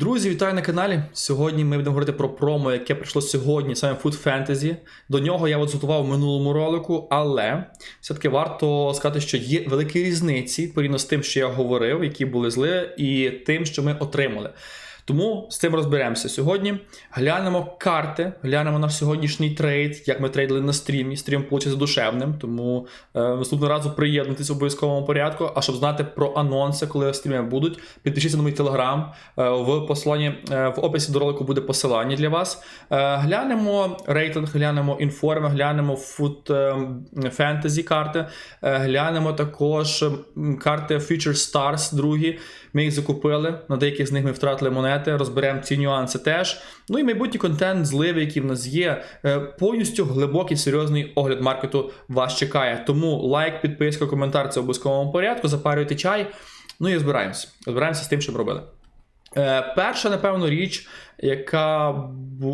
Друзі, вітаю на каналі. Сьогодні ми будемо говорити про промо, яке прийшло сьогодні, саме Food Fantasy. До нього я от готував в минулому ролику, але все-таки варто сказати, що є великі різниці порівняно з тим, що я говорив, які були зли, і тим, що ми отримали. Тому з цим розберемося сьогодні. Глянемо карти, глянемо наш сьогоднішній трейд, як ми трейдили на стрімі. Стрім вийшов душевним, тому е, наступного разу приєднуйтесь в обов'язковому порядку. А щоб знати про анонси, коли стріми будуть, підпишіться на мій телеграм. Е, в посланні е, в описі до ролику буде посилання для вас. Е, глянемо рейтинг, глянемо інформи, глянемо фут е, фентезі карти, е, глянемо також карти Future Stars, другі. Ми їх закупили. На деяких з них ми втратили монети. Розберемо ці нюанси теж. Ну і майбутній контент, зливи, які в нас є. Е, Повністю глибокий серйозний огляд маркету вас чекає. Тому лайк, підписка, коментар це в обов'язковому порядку. Запарюйте чай. Ну і розбираємося. Розбираємося з тим, що ми робили. Е, перша, напевно, річ, яка,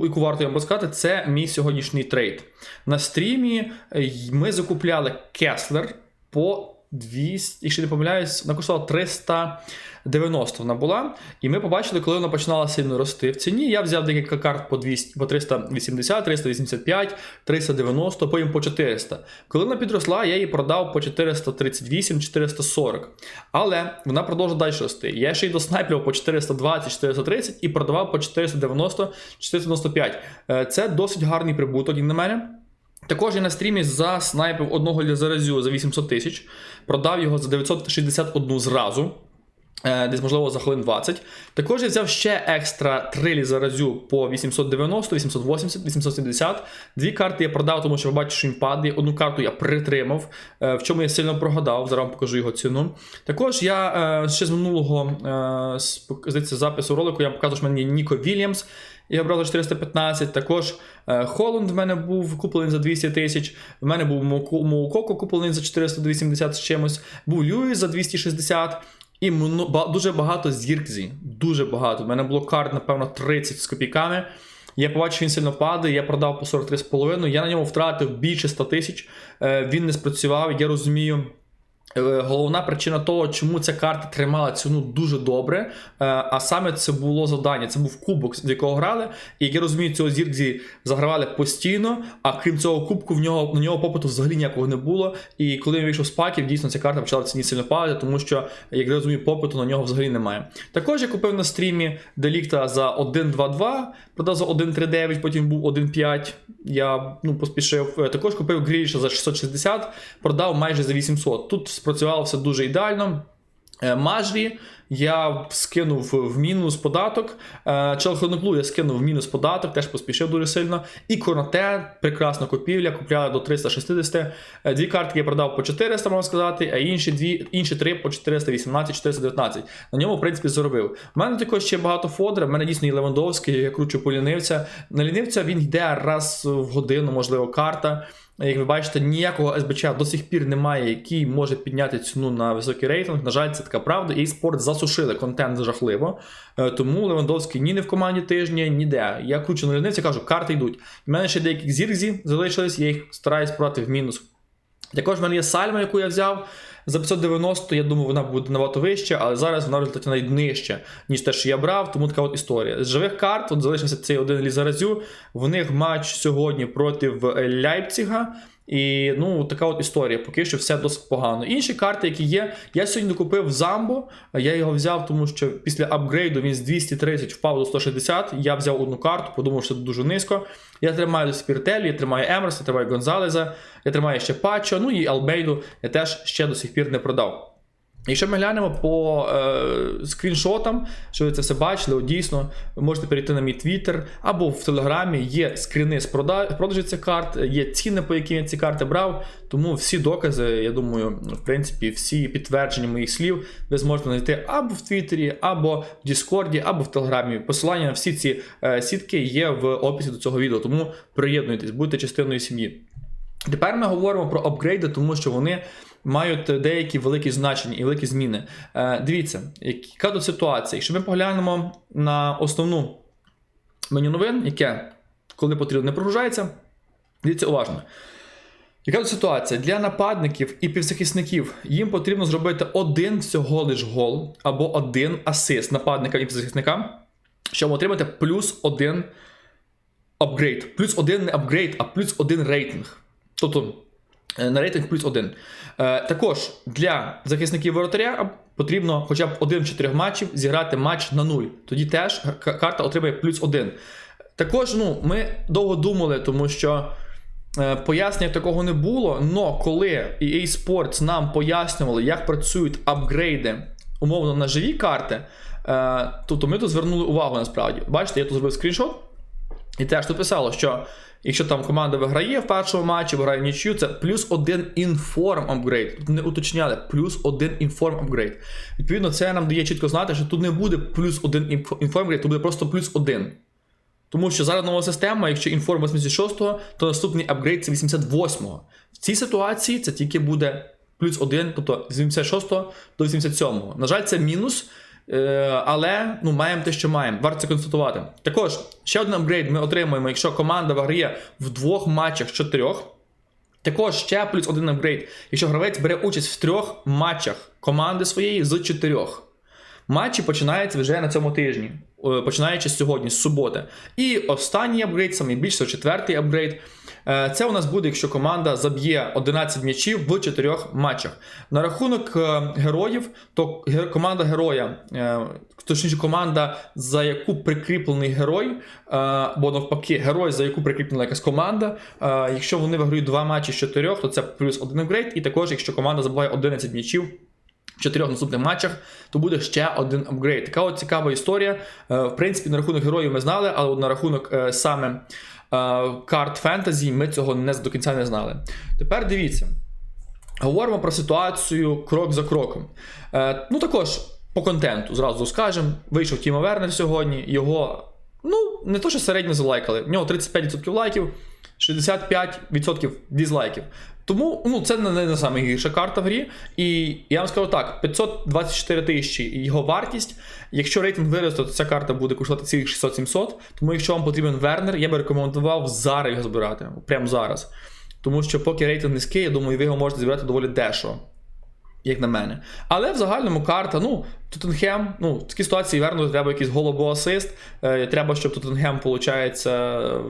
яку варто вам розказати, це мій сьогоднішній трейд. На стрімі е, ми закупляли Кеслер по 200, якщо не помиляюсь, вона коштувала 390 вона була. І ми побачили, коли вона починала сильно рости в ціні. Я взяв декілька карт по 200, по 380, 385, 390, потім по 400. Коли вона підросла, я її продав по 438, 440. Але вона продовжує далі рости. Я ще й доснайплював по 420, 430 і продавав по 490, 495. Е, Це досить гарний прибуток, на мене. Також я на стрімі заснайпив одного лізаразю за 800 тисяч, продав його за 961 зразу. е, Десь, можливо, за хвилин 20. Також я взяв ще екстра 3 лізаразю по 890, 880, 870. Дві карти я продав, тому що ви бачите, що він падає. Одну карту я притримав, е, в чому я сильно прогадав. Зараз вам покажу його ціну. Також я е, ще з минулого здається, запису ролику я показував, що в мене є Ніко Вільямс. Брав за 415. Також е, Холланд в мене був куплений за 200 тисяч. В мене був Моуко- Моукоко куплений за 480 з чимось. Був Льюіс за 260. І дуже багато зіркзі. Дуже багато. У мене було карт, напевно, 30 з копійками. Я побачив, він сильно падає, я продав по 43,5. Я на ньому втратив більше 100 тисяч. Е, Він не спрацював. Я розумію. Е, Головна причина того, чому ця карта тримала ціну дуже добре, е, а саме це було завдання. Це був кубок, з якого грали. І як я розумію, цього зіркзі загравали постійно. А крім цього кубку, в нього на нього попиту взагалі ніякого не було. І коли він вийшов з паків, дійсно ця карта почала в ціні сильно падати, тому що, як я розумію, попиту на нього взагалі немає. Також я купив на стрімі Делікта за 1.2.2, продав за 1.3.9, потім був 1.5. Я ну, поспішив. Е, Також купив Гріліша за 660, продав майже за 800. Тут спрацювало все дуже ідеально. Е, Мажрі я скинув в мінус податок. Е, я скинув в мінус податок, теж поспішив дуже сильно. І Коноте, прекрасна купівля, купляли до 360. Е, Дві картки я продав по 400, можна сказати, а інші дві, інші три по 418, 419. На ньому, в принципі, заробив. У мене також ще багато фодера. У мене дійсно є Левандовський, я кручу по лінивця. На лінивця він йде раз в годину, можливо, карта. Як ви бачите, ніякого СБЧ до сих пір немає, який може підняти ціну на високий рейтинг. На жаль, це така правда. І спорт засушили контент жахливо. Е, Тому Левандовський ні не в команді тижня, ніде. Я кручу на лінивця, кажу, карти йдуть. У мене ще деякі зірзі залишились, я їх стараюсь продати в мінус. Також в мене є сальма, яку я взяв за 590, я думаю, вона буде набагато вище, але зараз вона в результаті навіть нижче, ніж те, що я брав, тому така от історія. З живих карт от залишився цей один лізаразю. В них матч сьогодні проти Ляйпціга. І ну, така от історія. Поки що все досить погано. Інші карти, які є, я сьогодні купив Замбо. Я його взяв, тому що після апгрейду він з 230 впав до 160. Я взяв одну карту, подумав, що це дуже низько. Я тримаю Спіртелі, я тримаю Емерса, я тримаю Гонзалеза, я тримаю ще Пачо, ну і Албейду я теж ще до сих пір не продав. Якщо ми глянемо по е, скріншотам, що ви це все бачили, от дійсно, ви можете перейти на мій твіттер або в телеграмі є скріни з прода- продажу цих карт, є ціни, по яким я ці карти брав. Тому всі докази, я думаю, в принципі, всі підтвердження моїх слів ви зможете знайти або в Твіттері, або в Діскорді, або в Телеграмі. Посилання на всі ці е, сітки є в описі до цього відео, тому приєднуйтесь, будьте частиною сім'ї. Тепер ми говоримо про апгрейди, тому що вони мають деякі великі значення і великі зміни. Е, дивіться, яка тут ситуація. Якщо ми поглянемо на основну меню новин, яке, коли потрібно, не прогружається, дивіться уважно. Яка тут ситуація? Для нападників і півзахисників їм потрібно зробити один всього лиш гол або один асист нападникам і півзахисникам. щоб отримати плюс один апгрейд. Плюс один не апгрейд, а плюс один рейтинг. Тобто на рейтинг плюс один. Е, також для захисників воротаря потрібно хоча б один в чотирьох матчів зіграти матч на нуль. Тоді теж карта отримає плюс один. Також ну, ми довго думали, тому що е, пояснення такого не було. Но коли EA Sports нам пояснювали, як працюють апгрейди умовно на живі карти, е, то, то ми тут звернули увагу насправді. Бачите, я тут зробив скріншот. І теж тут писало, що якщо там команда виграє в першому матчі, виграє в нічю, це плюс один інформ апгрейд. Тут не уточняли, плюс один інформ апгрейд. Відповідно, це нам дає чітко знати, що тут не буде плюс один інформ апгрейд, тут буде просто плюс один. Тому що зараз нова система, якщо інформ 86-го, то наступний апгрейд це 88-го. В цій ситуації це тільки буде плюс один, тобто з 86-го до 87-го. На жаль, це мінус. Е, але ну, маємо те, що маємо. Варто це констатувати. Також ще один апгрейд ми отримуємо, якщо команда виграє в двох матчах з чотирьох. Також ще плюс один апгрейд, якщо гравець бере участь в трьох матчах команди своєї з чотирьох. Матчі починаються вже на цьому тижні, е, починаючи з сьогодні, з суботи. І останній апгрейд, самий більший, четвертий апгрейд. е, Це у нас буде, якщо команда заб'є 11 м'ячів в 4 матчах. На рахунок е, героїв, то команда героя, точніше, команда, за яку прикріплений герой, або навпаки, герой, за яку прикріплена якась команда. Якщо вони виграють два матчі з 4, то це плюс один апгрейд. І також, якщо команда забуває 11 м'ячів в чотирьох наступних матчах, то буде ще один апгрейд. Така от цікава історія. Е, В принципі, на рахунок героїв ми знали, але на рахунок е, саме е, карт фентезі ми цього не до кінця не знали. Тепер дивіться. Говоримо про ситуацію крок за кроком. Ну також по контенту зразу скажемо. Вийшов Тімо Вернер сьогодні. Його, ну, не то, що середньо залайкали. В нього 35% лайків, 65% дізлайків. Тому ну, це не, не найгірша карта в грі. І я вам скажу так: 524 тисячі його вартість. Якщо рейтинг виросте, то ця карта буде коштувати цілих 600-700. Тому якщо вам потрібен Вернер, я би рекомендував зараз його збирати. Прямо зараз. Тому що поки рейтинг низький, я думаю, ви його можете зібрати доволі дешево. Як на мене. Але в загальному карта, ну, Тоттенхем, ну, в такій ситуації Верну треба якийсь голобоасист. Е, треба, щоб Тоттенхем, виходить,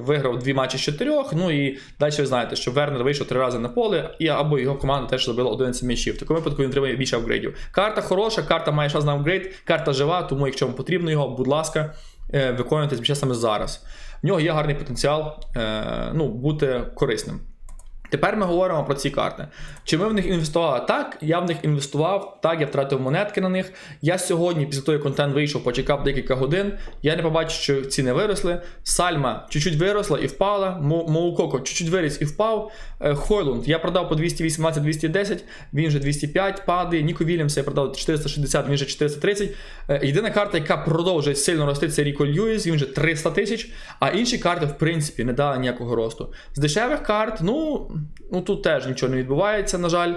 виграв дві матчі з чотирьох. Ну і далі ви знаєте, що Вернер вийшов три рази на поле, і або його команда теж забила 11 м'ячів. В такому випадку він отримує більше апгрейдів. Карта хороша, карта має шанс на апгрейд, карта жива, тому якщо вам потрібно його, будь ласка, е, виконуйте ще саме зараз. В нього є гарний потенціал е, ну, бути корисним. Тепер ми говоримо про ці карти. Чи ми в них інвестували? Так, я в них інвестував, так, я втратив монетки на них. Я сьогодні, після того, як контент вийшов, почекав декілька годин. Я не побачив, що ціни виросли. Сальма чуть-чуть виросла і впала. Мо- Моукоко чуть-чуть виріс і впав. Е, Хойлунд я продав по 218-210, він вже 205 падає. Ніко Вільямса я продав 460, він вже 430. Е, Єдина карта, яка продовжує сильно рости, це Ріко Льюіс, він вже 300 тисяч. А інші карти, в принципі, не дали ніякого росту. З дешевих карт, ну, ну тут теж нічого не відбувається, на жаль.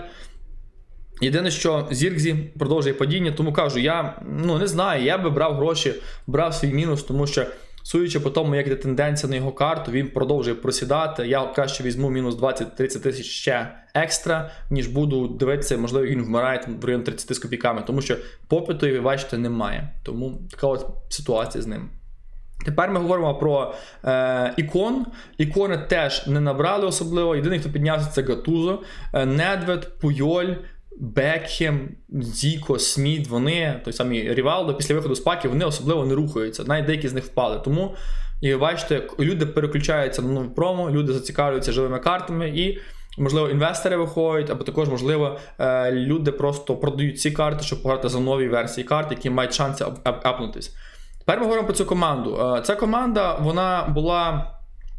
Єдине, що Зіркзі продовжує падіння, тому кажу, я ну не знаю, я би брав гроші, брав свій мінус, тому що, судячи по тому, як йде тенденція на його карту, він продовжує просідати. Я краще візьму мінус 20-30 тисяч ще екстра, ніж буду дивитися, можливо, він вмирає в районі 30 з копійками, тому що попиту, ви бачите, немає. Тому така от ситуація з ним. Тепер ми говоримо про е, ікон. Ікони теж не набрали особливо. Єдиний, хто піднявся, це Гатузо, е, Недвед, Пуйоль, Бекхем, Зіко, Сміт. Вони, той самий Рівалдо, після виходу з паків, вони особливо не рухаються. Навіть деякі з них впали. Тому, і бачите, люди переключаються на нові промо, люди зацікавлюються живими картами і. Можливо, інвестори виходять, або також, можливо, е, люди просто продають ці карти, щоб пограти за нові версії карт, які мають шанси ап- ап- апнутись. Тепер ми говоримо про цю команду. Е, Ця команда вона була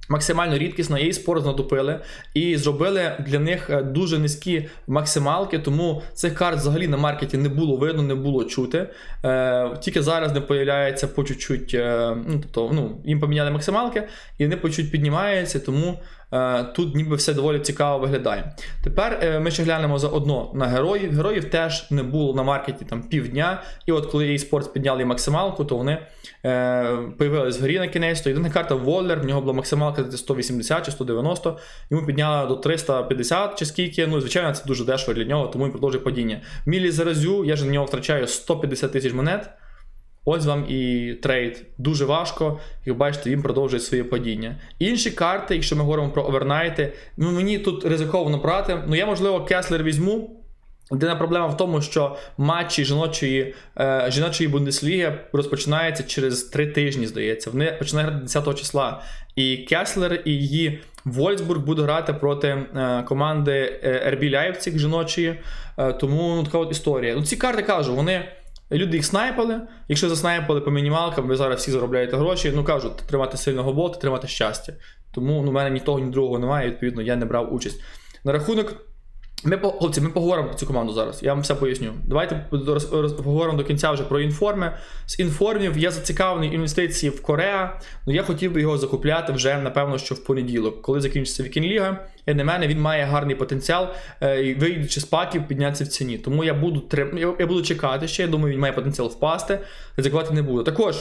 максимально рідкісна, її спорт знадопили і зробили для них е, дуже низькі максималки, тому цих карт взагалі на маркеті не було видно, не було чути. Е, Тільки зараз не появляється по чуть-чуть, ну, тобто, ну, їм поміняли максималки, і вони по чуть піднімаються, тому тут ніби все доволі цікаво виглядає. Тепер е, ми ще глянемо заодно на героїв. Героїв теж не було на маркеті там півдня. І от коли eSports підняли максималку, то вони е, появились в грі на кінець. То єдина карта Воллер, в нього була максималка десь 180 чи 190, йому підняли до 350 чи скільки. Ну, звичайно, це дуже дешево для нього, тому він продовжує падіння. Мілі Заразю, я ж на нього втрачаю 150 тисяч монет. Ось вам і трейд. Дуже важко. Як бачите, він продовжує своє падіння. Інші карти, якщо ми говоримо про овернайти, ну мені тут ризиковано брати. Ну я, можливо, Кеслер візьму. Єдина проблема в тому, що матчі жіночої е, жіночої Бундесліги розпочинаються через три тижні, здається. Вони починають грати 10 числа. І Кеслер і її Вольсбург буде грати проти е, команди е, РБ Лайпциг жіночої. Е, тому ну, така от історія. Ну, ці карти кажу, вони. Люди їх снайпали. Якщо заснайпали по мінімалкам, ви зараз всі заробляєте гроші. Ну кажуть, тримати сильного бота, тримати щастя. Тому ну, в мене ні того, ні другого немає, відповідно, я не брав участь. На рахунок. Ми хлопці, ми поговоримо про цю команду зараз. Я вам все поясню. Давайте поговоримо до кінця вже про інформи. З інформів я зацікавлений інвестиції в Кореа. Ну я хотів би його закупляти вже напевно, що в понеділок, коли закінчиться Вікінліга. Як на мене, він має гарний потенціал. е, вийдучи з паків, піднятися в ціні. Тому я буду я буду чекати ще. Я думаю, він має потенціал впасти. Ризикувати не буду. Також.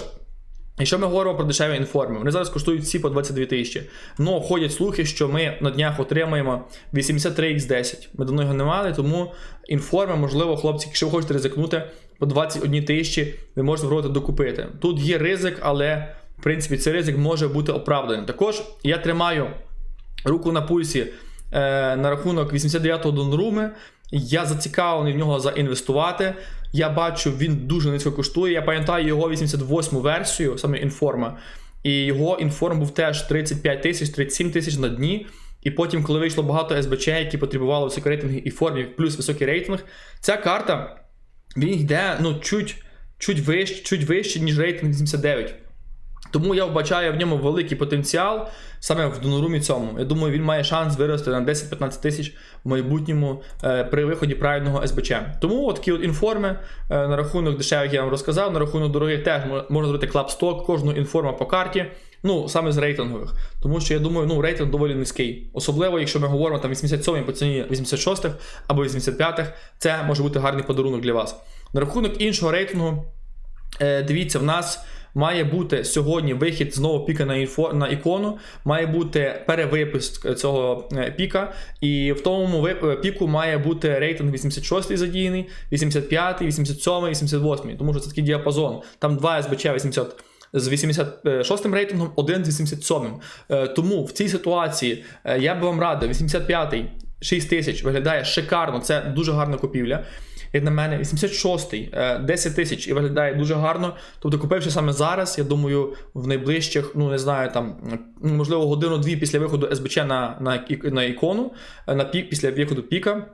Якщо ми говоримо про дешеві інформи, вони зараз коштують всі по 22 тисячі. Ну, ходять слухи, що ми на днях отримаємо 83x10. Ми давно його не мали, тому інформи, можливо, хлопці, якщо ви хочете ризикнути, по 21 тисячі ви можете спробувати докупити. Тут є ризик, але в принципі цей ризик може бути оправданим. Також я тримаю руку на пульсі е, на рахунок 89-го Донруми. Я зацікавлений в нього заінвестувати. Я бачу, він дуже низько коштує. Я пам'ятаю його 88-му версію, саме інформа. І його інформ був теж 35 тисяч, 37 тисяч на дні. І потім, коли вийшло багато СБЧ, які потребували високий рейтинг і формів, плюс високий рейтинг, ця карта він йде ну, чуть, чуть, вище, чуть вище, ніж рейтинг 79. Тому я вбачаю в ньому великий потенціал саме в Донорумі цьому. Я думаю, він має шанс вирости на 10-15 тисяч в майбутньому е, при виході правильного СБЧ. Тому от такі от інформи е, на рахунок дешевих я вам розказав, на рахунок дорогих теж мо- можна зробити клапсток, кожну інформа по карті. Ну, саме з рейтингових. Тому що я думаю, ну, рейтинг доволі низький. Особливо, якщо ми говоримо там 87 по ціні 86-х або 85-х, це може бути гарний подарунок для вас. На рахунок іншого рейтингу, Е, дивіться, в нас має бути сьогодні вихід знову піка на інфо на ікону, має бути перевипуск цього е, піка, і в тому е, піку має бути рейтинг 86 задіяний, 85, 87, 88, тому що це такий діапазон. Там два СБЧ 80. З 86 м рейтингом, один з 87. Е, Тому в цій ситуації е, я би вам радив 85-й 6 тисяч виглядає шикарно, це дуже гарна купівля. Як на мене, 86-й, е, 10 тисяч і виглядає дуже гарно. Тобто, купивши саме зараз, я думаю, в найближчих, ну не знаю, там можливо, годину-дві після виходу СБЧ на, на, на ікону, е, на пік, після виходу піка.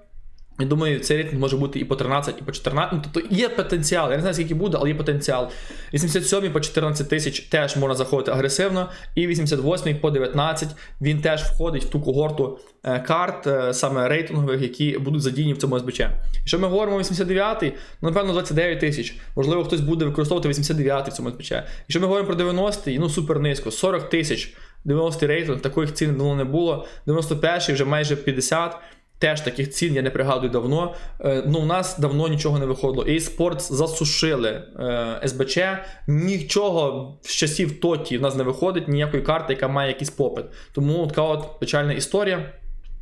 Я думаю, цей рейтинг може бути і по 13, і по 14. Ну, тобто є потенціал. Я не знаю, скільки буде, але є потенціал. 87 по 14 тисяч теж можна заходити агресивно. І 88 по 19 він теж входить в ту когорту е, карт, е, саме рейтингових, які будуть задіяні в цьому СБЧ. Якщо ми говоримо 89-й, ну напевно 29 тисяч. Можливо, хтось буде використовувати 89-й в цьому СБЧ. Якщо ми говоримо про 90-й, ну супер низько, 40 тисяч. 90 рейтинг, таких цін давно не було. 91-й вже майже 50. Теж таких цін я не пригадую давно. Е, ну, у нас давно нічого не виходило. eSports засушили е, СБЧ. Нічого з часів Тоті в нас не виходить, ніякої карти, яка має якийсь попит. Тому така от печальна історія.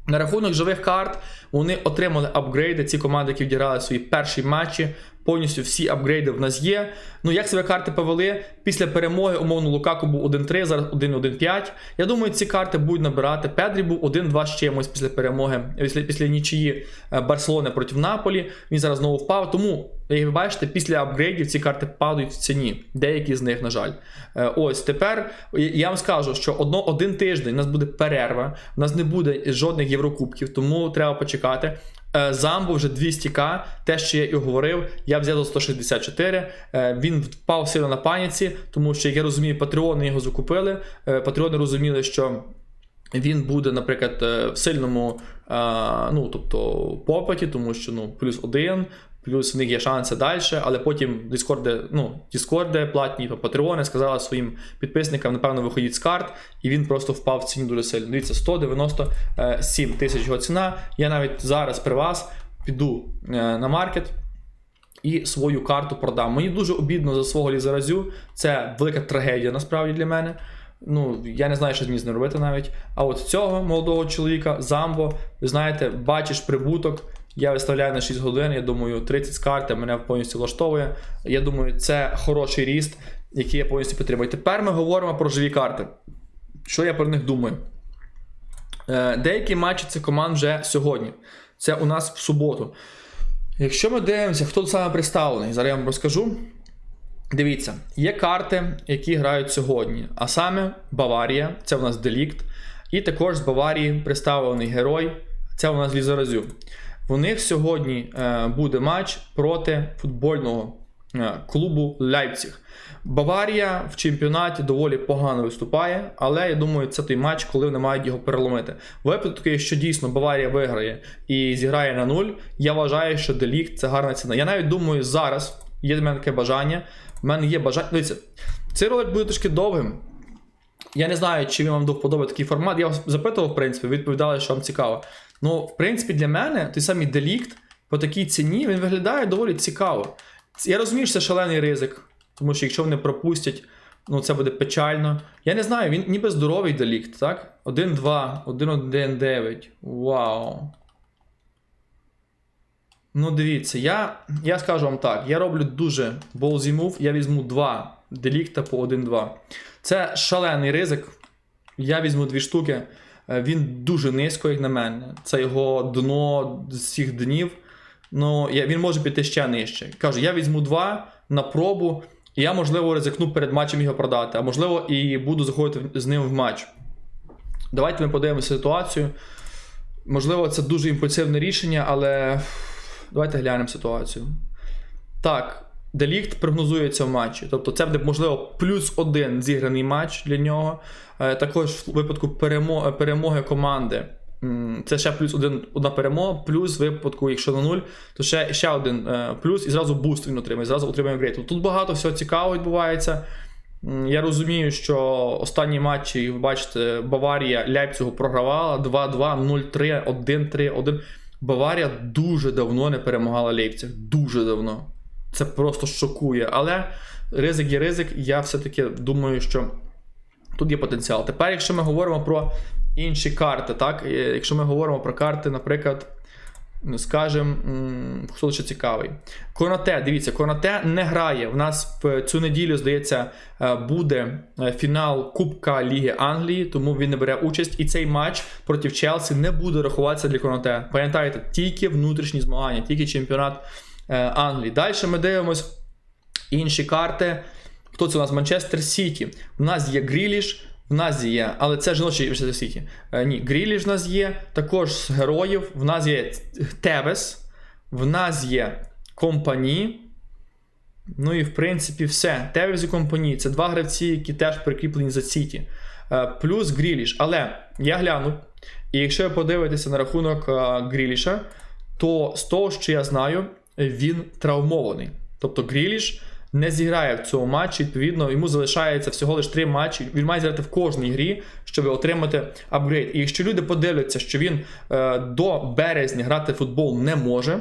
На рахунок живих карт вони отримали апгрейди. Ці команди, які відіграли свої перші матчі, повністю всі апгрейди в нас є. Ну як себе карти повели після перемоги, умовно, Лукаку був 1-3, зараз 1-1-5. Я думаю, ці карти будуть набирати. Педрі був 1-2 з чимось після перемоги, після, після нічиї е, Барселони проти Наполі. Він зараз знову впав. Тому, як ви бачите, після апгрейдів ці карти падають в ціні. Деякі з них, на жаль. Е, Ось тепер я вам скажу, що одно, один тиждень у нас буде перерва, у нас не буде жодних єврокубків, тому треба почекати. Е, Замбо вже 200к, те, що я і говорив, я взяв до 164. Е, Він впав сильно на паніці, тому що, як я розумію, патреони його закупили. Е, Патреони розуміли, що. Він буде, наприклад, в сильному ну, тобто, попиті, тому що ну, плюс один, плюс в них є шанси далі, але потім Дискорди, ну, Дискорди платні, патреони сказали своїм підписникам, напевно, виходіть з карт, і він просто впав в ціні дуже сильно. Дивіться, 197 тисяч його ціна. Я навіть зараз при вас піду е, на маркет. І свою карту продам. Мені дуже обідно за свого лізаразю. Це велика трагедія насправді для мене. Ну, я не знаю, що з ним робити навіть. А от цього молодого чоловіка, Замбо, ви знаєте, бачиш прибуток, Я виставляю на 6 годин. Я думаю, 30 з карти мене повністю влаштовує. Я думаю, це хороший ріст, який я повністю підтримую. Тепер ми говоримо про живі карти. Що я про них думаю? Е, Деякі матчі цих команд вже сьогодні. Це у нас в суботу. Якщо ми дивимося, хто саме представлений, зараз я вам розкажу. Дивіться, є карти, які грають сьогодні. А саме Баварія, це у нас Делікт. І також з Баварії представлений герой, це у нас Лізаразю. У них сьогодні е, буде матч проти футбольного е, клубу Лейпціг. Баварія в чемпіонаті доволі погано виступає, але я думаю, це той матч, коли вони мають його переломити. В випадку, якщо дійсно Баварія виграє і зіграє на нуль, я вважаю, що Делікт це гарна ціна. Я навіть думаю, зараз є в мене таке бажання. В мене є бажання. Дивіться, цей ролик буде трошки довгим. Я не знаю, чи він вам до такий формат. Я вас запитував, в принципі, відповідали, що вам цікаво. Ну, в принципі, для мене той самий делікт по такій ціні він виглядає доволі цікаво. Я розумію, що це шалений ризик, тому що якщо вони пропустять, ну це буде печально. Я не знаю, він ніби здоровий делікт, так? 1-2, 1-1-9. Вау. Ну, дивіться, я, я скажу вам так: я роблю дуже ballsy move, я візьму два делікта по 1-2. Це шалений ризик. Я візьму дві штуки. Е, Він дуже низько, як на мене. Це його дно з всіх днів. Ну, я, він може піти ще нижче. Кажу, я візьму два на пробу, і я, можливо, ризикну перед матчем його продати, а можливо, і буду заходити з ним в матч. Давайте ми подивимося ситуацію. Можливо, це дуже імпульсивне рішення, але давайте глянемо ситуацію. Так, Делікт прогнозується в матчі. Тобто це буде, можливо, плюс один зіграний матч для нього. Е, Також в випадку перемоги, перемоги команди. Це ще плюс один, одна перемога, плюс в випадку, якщо на нуль, то ще, ще один е, плюс, і зразу буст він отримає, зразу отримує грейт. Тут багато всього цікавого відбувається. Я розумію, що останні матчі, ви бачите, Баварія Ляйпцигу програвала 2-2, 0-3, 1-3, 1. Баварія дуже давно не перемагала Лейпциг. Дуже давно. Це просто шокує. Але ризик є ризик, і я все-таки думаю, що тут є потенціал. Тепер, якщо ми говоримо про інші карти, так? е, Якщо ми говоримо про карти, наприклад, скажем, хто ще цікавий. Конате, дивіться, Конате не грає. У нас в цю неділю, здається, е, буде е, фінал Кубка Ліги Англії, тому він не бере участь. І цей матч проти Челсі не буде рахуватися для Конате. Пам'ятайте, тільки внутрішні змагання, тільки чемпіонат Англії. Далі ми дивимось інші карти. Хто це у нас? Манчестер Сіті. У нас є Гріліш, в нас є, але це жіночий Манчестер Сіті. Е, ні, Гріліш в нас є, також з героїв. В нас є Тевес, в нас є Компані. Ну і в принципі все. Тевес і Компані це два гравці, які теж прикріплені за Сіті. Е, Плюс Гріліш. Але я гляну, і якщо ви подивитеся на рахунок е, Гріліша, то з того, що я знаю, він травмований. Тобто Гріліш не зіграє в цьому матчі, відповідно, йому залишається всього лише три матчі. Він має зіграти в кожній грі, щоб отримати апгрейд. І якщо люди подивляться, що він е, до березня грати в футбол не може.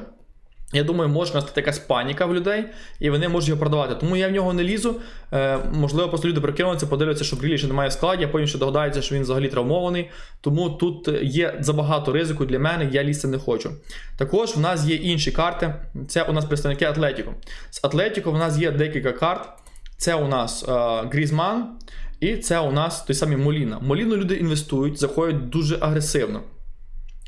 Я думаю, може настати якась паніка в людей, і вони можуть його продавати. Тому я в нього не лізу. Е, можливо, просто люди прикинуться, подивляться, що Гріліша немає в складі, а потім ще догадаються, що він взагалі травмований. Тому тут є забагато ризику для мене, я лізти не хочу. Також в нас є інші карти. Це у нас представники Атлетіко. З Атлетіко в нас є декілька карт. Це у нас е, Грізман, і це у нас той самий Моліна. Моліну люди інвестують, заходять дуже агресивно.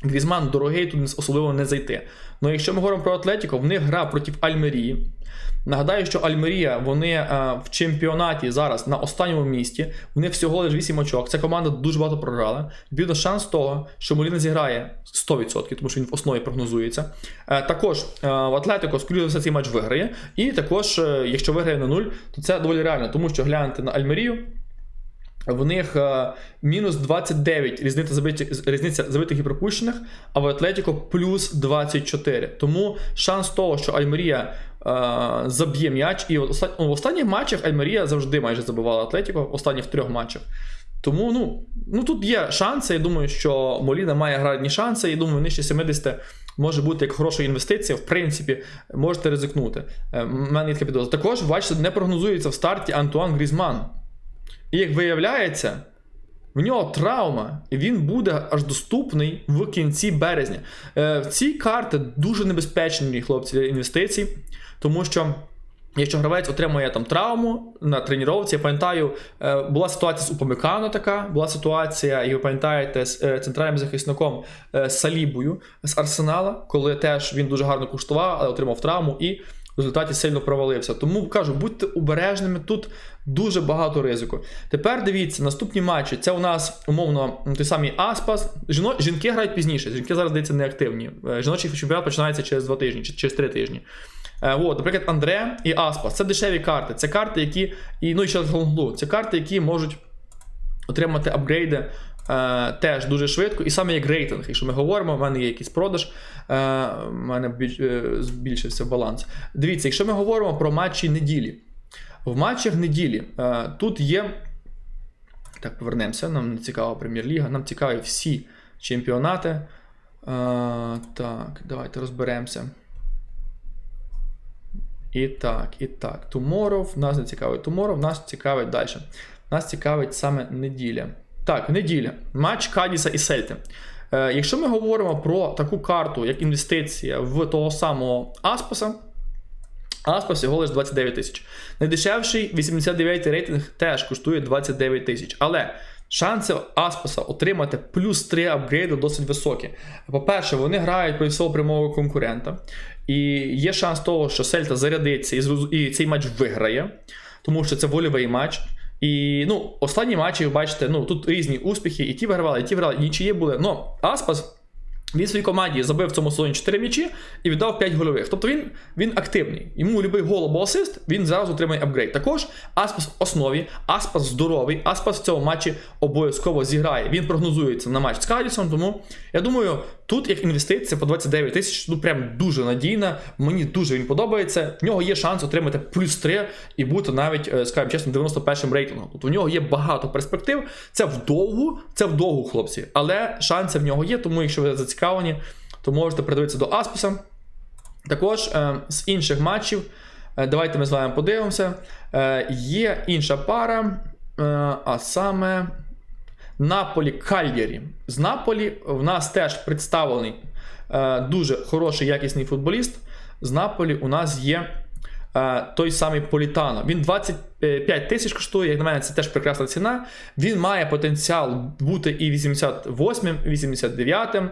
Грізман дорогий, тут особливо не зайти. Ну якщо ми говоримо про Атлетіко, в них гра проти Альмерії. Нагадаю, що Альмерія вони е, в чемпіонаті зараз на останньому місці. Вони всього лише 8 очок. Ця команда дуже багато програла. Відповідно, шанс того, що Моліна зіграє 100%, тому що він в основі прогнозується. Е, також е, в Атлетико, скоріше все, цей матч виграє. І також, якщо виграє на 0, то це доволі реально, тому що гляньте на Альмерію. В них е, мінус 29 різниця забитих, різниця забитих і пропущених, а в Атлетіко плюс 24. Тому шанс того, що Альмерія е, заб'є м'яч, і ну, в останніх матчах Альмерія завжди майже забивала Атлетіко, в останніх трьох матчах. Тому ну, ну тут є шанси. Я думаю, що Моліна має гральні шанси. І думаю, нижче 70 може бути як хороша інвестиція. В принципі, можете ризикнути. Е, мене є така підозра. Також, бачите, не прогнозується в старті Антуан Грізман. І як виявляється, В нього травма, і він буде аж доступний в кінці березня. Е, ці карти дуже небезпечні, хлопці, для інвестицій, тому що. Якщо гравець отримує там травму на тренувці, я пам'ятаю, е, була ситуація з Упомекано така, була ситуація, і ви пам'ятаєте, з е, центральним захисником Салібою з Арсенала, коли теж він дуже гарно коштував, але отримав травму і в результаті сильно провалився. Тому кажу, будьте обережними, тут дуже багато ризику. Тепер дивіться, наступні матчі. Це у нас умовно той самий Аспас. Жіно... Жінки грають пізніше. Жінки зараз здається неактивні. Е, Жіночий чемпіонат починається через два тижні чи через три тижні. Е, От, наприклад, Андре і Аспас. Це дешеві карти. Це карти, які. І, ну і ще Лонглу. Це карти, які можуть отримати апгрейди е, теж дуже швидко. І саме як рейтинг. Якщо ми говоримо, в мене є якийсь продаж, е, в мене більш, е, збільшився баланс. Дивіться, якщо ми говоримо про матчі неділі. В матчах неділі е, тут є. Так, повернемося. Нам не цікава прем'єр-ліга, нам цікаві всі чемпіонати. Е, так, давайте розберемося. І так, і так. Tomorrow, нас не цікавить Tomorrow, нас цікавить далі. Нас цікавить саме неділя. Так, неділя. Матч Кадіса і Сельти. Е, якщо ми говоримо про таку карту, як інвестиція в того самого Аспаса, Аспас всього лише 29 тисяч. Найдешевший 89 рейтинг теж коштує 29 тисяч. Але шанси Аспаса отримати плюс 3 апгрейди досить високі. По-перше, вони грають проти свого прямого конкурента. І є шанс того, що Сельта зарядиться і цей матч виграє, тому що це вольовий матч. І ну, останні матчі, ви бачите, ну тут різні успіхи, і ті вигравали, і ті вигравали, нічиї були. Ну, Аспас він своїй команді забив в цьому сезоні 4 м'ячі і віддав 5 гольових. Тобто він, він активний. Йому любий гол або асист, він зразу отримає апгрейд. Також Аспас в основі, Аспас здоровий, Аспас в цьому матчі обов'язково зіграє. Він прогнозується на матч з Кадісом, тому я думаю, тут як інвестиція по 29 тисяч, ну прям дуже надійна. Мені дуже він подобається. В нього є шанс отримати плюс 3 і бути навіть, е, скажімо чесно, 91 рейтингом. Тобто в нього є багато перспектив. Це вдовгу, це вдовгу, хлопці. Але шанси в нього є, тому якщо ви зацікавлені, то можете придивитися до Аспіса. Також е, з інших матчів, е, давайте ми з вами подивимося. Е, є інша пара, а саме Наполі Кальєрі. З Наполі в нас теж представлений дуже хороший якісний футболіст. З Наполі у нас є той самий Політано. Він 25 тисяч коштує, як на мене, це теж прекрасна ціна. Він має потенціал бути і 88-м, і 89-м.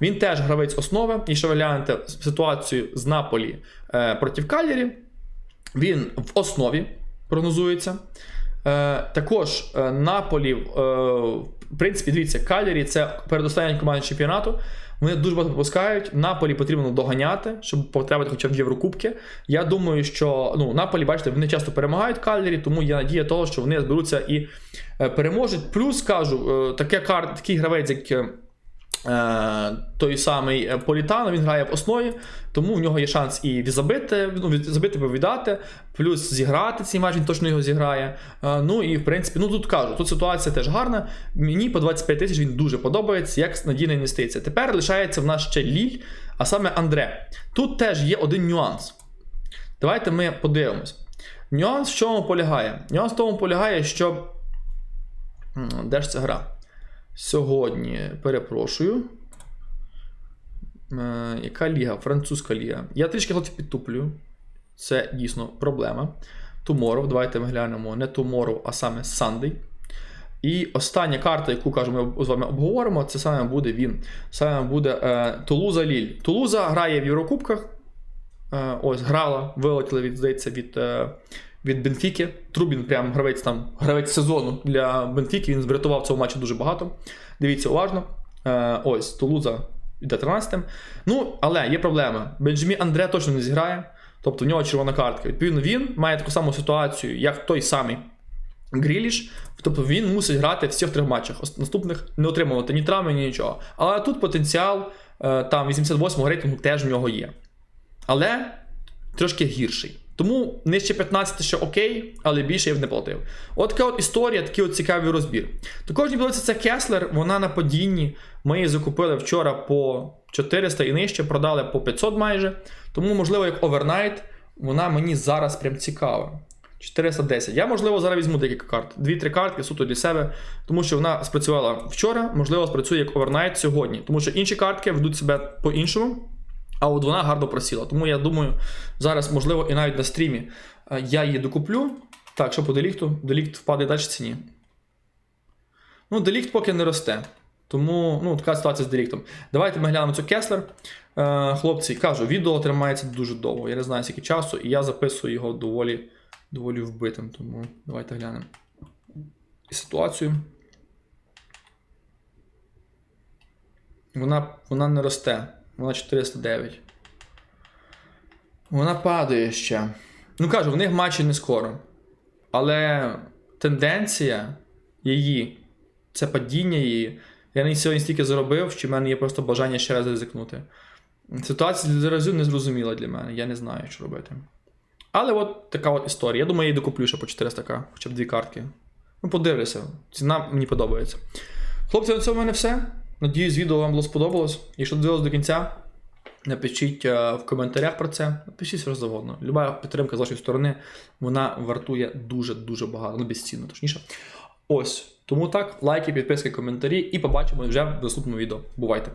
Він теж гравець основи. І що ви глянете ситуацію з Наполі е, проти Кальєрі, він в основі прогнозується. Е, також е, Наполі, е, в принципі, дивіться, Калірі це передостання команди чемпіонату. Вони дуже багато пропускають. Наполі потрібно доганяти, щоб потрапити хоча б в Єврокубки. Я думаю, що ну, Наполі, бачите, вони часто перемагають Калірі, тому є надія того, що вони зберуться і е, переможуть. Плюс кажу, е, таке кар, такий гравець, як. Е, той самий е, Політано, він грає в основі, тому в нього є шанс і забити, ну, забити або віддати, плюс зіграти цей матч, він точно його зіграє. Е, Ну і в принципі, ну тут кажу, тут ситуація теж гарна. Мені по 25 тисяч він дуже подобається, як надійна інвестиція. Тепер лишається в нас ще Ліль, а саме Андре. Тут теж є один нюанс. Давайте ми подивимось. Нюанс в чому полягає? Нюанс в тому полягає, що. Де ж ця гра? Сьогодні перепрошую. Е, яка ліга? Французька ліга. Я трішки хлопці підтуплюю. Це дійсно проблема. Tomorrow, давайте ми глянемо не Tomorrow, а саме Sunday. І остання карта, яку кажу, ми з вами обговоримо, це саме буде він. Саме буде е, Тулуза Ліль. Тулуза грає в Єврокубках. Е, ось грала, вилетіла від, здається, від, е, від Бенфіки. Трубін прям гравець там, гравець сезону для Бенфіки. Він врятував цього матчу дуже багато. Дивіться уважно. Е, ось Тулуза йде 13-м. Ну, але є проблема. Бенджамі Андре точно не зіграє. Тобто в нього червона картка. Відповідно, він має таку саму ситуацію, як той самий Гріліш. Тобто він мусить грати в всіх трьох матчах. Наступних не отримувати ні травми, ні нічого. Але тут потенціал е, там 88-го рейтингу теж в нього є. Але трошки гірший. Тому нижче 15 ще окей, але більше я б не платив. От така от історія, такий от цікавий розбір. Також подобається це Кеслер, вона на падінні. Ми її закупили вчора по 400 і нижче, продали по 500 майже. Тому, можливо, як овернайт, вона мені зараз прям цікава. 410. Я, можливо, зараз візьму декілька карт. Дві-три картки суто для себе, тому що вона спрацювала вчора, можливо, спрацює як овернайт сьогодні. Тому що інші картки ведуть себе по-іншому. А от вона гарно просіла. Тому я думаю, зараз, можливо, і навіть на стрімі е, я її докуплю. Так, що по делікту? Делікт впаде далі ціні. Ну, делікт поки не росте. Тому ну, така ситуація з деліктом. Давайте ми глянемо цю Кеслер. Е, хлопці, кажу, відео тримається дуже довго. Я не знаю, скільки часу, і я записую його доволі, доволі вбитим. Тому давайте глянемо ситуацію. Вона, вона не росте. Вона 409. Вона падає ще. Ну кажу, в них матчі не скоро. Але тенденція її, це падіння її. Я на сьогодні стільки заробив, що в мене є просто бажання ще раз ризикнути. Ситуація зараз не зрозуміла для мене, я не знаю, що робити. Але от така от історія. Я думаю, я її докуплю ще по 400к, хоча б дві картки. Ну, подивлюся. Ціна мені подобається. Хлопці, на цьому в мене все. Надіюсь, відео вам було сподобалось. Якщо дивились до кінця, напишіть е, в коментарях про це. Напишіть все завгодно. Люба підтримка з вашої сторони, вона вартує дуже-дуже багато, ну безцінно, точніше. Ось. Тому так, лайки, підписки, коментарі, і побачимо вже в наступному відео. Бувайте!